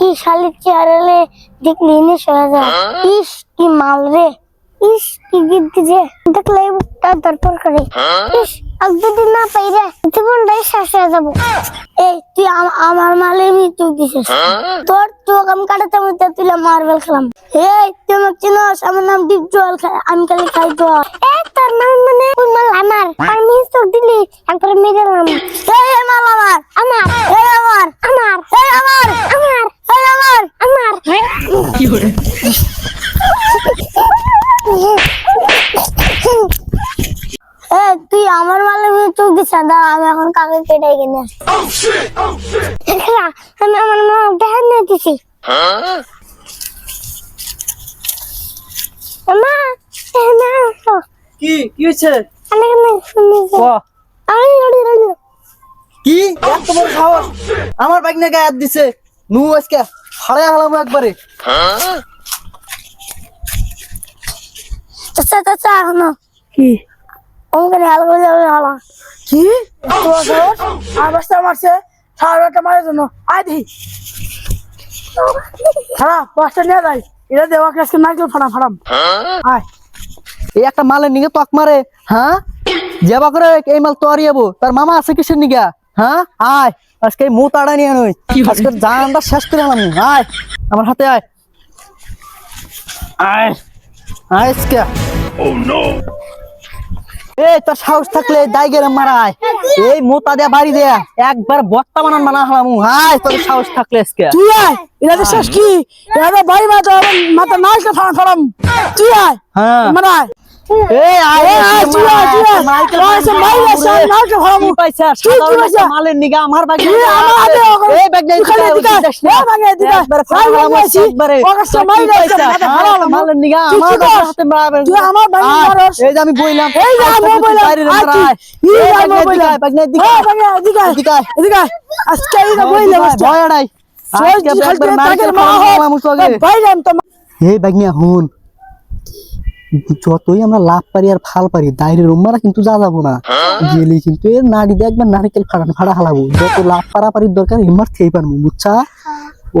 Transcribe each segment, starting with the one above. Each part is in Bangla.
শালির চেহারালে দেখলি নে সরে যায়। ইস কি মাল রে। ইস কি গিদ্দি যে। দেখলে তার দরকার করে। ইস আজ যদি না পাই রে জীবনটাই শেষ হয়ে যাব। এই তুই আম- আমার মালে মৃত্যু দিছিস। তোর চোখ আমি কাটাতে মধ্যে তুই মার্বেল খেলাম। এই তুই আমাকে চিনস আমার নাম ডিপ জল আমি খালি খাই জল। এ তোর নাম মানে? আমার। আর মিস চোখ দিলি একবার মেরে এই এই মাল আমার আমার আমার আমার এই আমার আমার এই আমার আমার এ তুই আমার মালে চোখ দিচ্ছ দা আমি এখন কাকে কেটে কিনে আমি আমার মা দেখা নিয়ে দিছি। মা এ না। কি কি হয়েছে? আমি ক? আমি লড়ি লড়ি কি? এত বড় আমার বাইক না গায়ে হাত দিছে। নু আজকে হারাই হালাম একবারে। চাচা চাচা এখনও কি? আমাকে হাল করে যাবে হালা। কি? আর বাস্তা মারছে আটটা মারের জন্য। আয় দেখি। খারাপ পাঁচটা নিয়ে যাই। এটা দেওয়া আজকে নারকেল ফাড়াম ফাড়াম। আয়। এই একটা মালের নিগে তক মারে হ্যাঁ? যাবা করে এই মাল তোয়ারি যাব তার মামা আছে কিসের নিগা? হ্যাঁ? আয়। আজকে মুখ তাড়া নিয়ে নই আজকে জানটা শেষ করে আলাম আয় আমার হাতে আয়। আয়। আয় আজকে। এই তোর সাহস থাকলে দাইগের মারায় এই মোতা দেয়া বাড়ি দেয়া একবার বত্তা বানান বানা হলাম। হাই তোর সাহস থাকলে আজকে। তুই আয় এটা তো শেষ কি? এটা বাড়ি মাথা মাথা নাইকে ফাড়াম ফাড়াম। তুই আয় হ্যাঁ। মানে আমি হ্যাঁ, বইলাম। এই যে আমি বললাম, বাইরে আয় তুই। মারায় এই যে এই আমি ব্যাগ নাই, বললাম। ব্যাগ নাই, দিকে এই ভাঙে এদিকে আয়। এদিকে আয়। এদিকে আয়। আজকে এই যে বললাম, আজকে। ভয় নাই চল, আজকে তুই খালি একবার তোর মাইকেল তাকের মা ফাড়ালাম হোক। তোকে। বাইরে আন তো। হে বাগনিয়া হুন যতই আমরা লাভ পারি আর ফাল পারি দায়ের রুমারা কিন্তু যা যাব না। গেলি কিন্তু এর নাড়ি দিয়ে একবার নারিকেল ফাড়ান ফাড়া হালাবো। যত লাভ পারা পারির দরকার এমার খেয়ে পারব বুঝছা?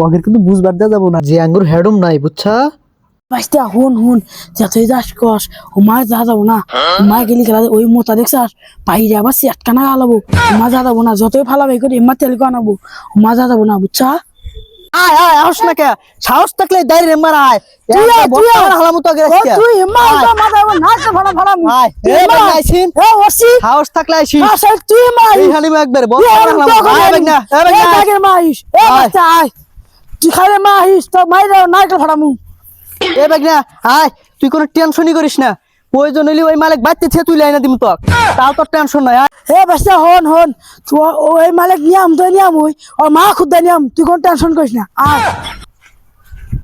ওদের কিন্তু বুঝবার দেওয়া যাব না। যে আঙ্গুর হেডম নাই বুঝছা? বাস্তা হুন হুন যতই যাস কস ও মা যা যাব না মা গেলি খেলা ওই মোতা দেখছাস বাইরে আবার সেটকানা গালাবো মা যা যাব না যতই ফালাবে করে এমার তেল আনাবো মা যা যাব না বুঝছা? আয় আয় আস না কে? সাহস থাকলে দায়ের এমার আয়। তুই আয়, তুই আয়। হালামো তো ও তুই এমা আইবা মা যাব না তো আয়, তুই এই এমা বাগনা আয়। আইছিন। এ ওসি। সাহস থাকলে আইসি আ সাই তুই এমা আই এই হালিমা একবার বল হালামো। আয় বাগনা আয় এ এ। বাচ্চা আয়। তুই খালে মা আইস। তো মাইরা ফাড়ামু এ বাগনা আয়। তুই কোনো টেনশনই করিস না। প্রয়োজন হইলে ওই মালিক বাড়তে ছে তুই লাইনা দিম তো তাও তোর টেনশন নাই হে বাচ্চা হন হন। ওই মালিক নিয়াম তো নিয়াম ওই ওর মা খুদ নিয়াম, তুই কোন টেনশন করিস না, আয়।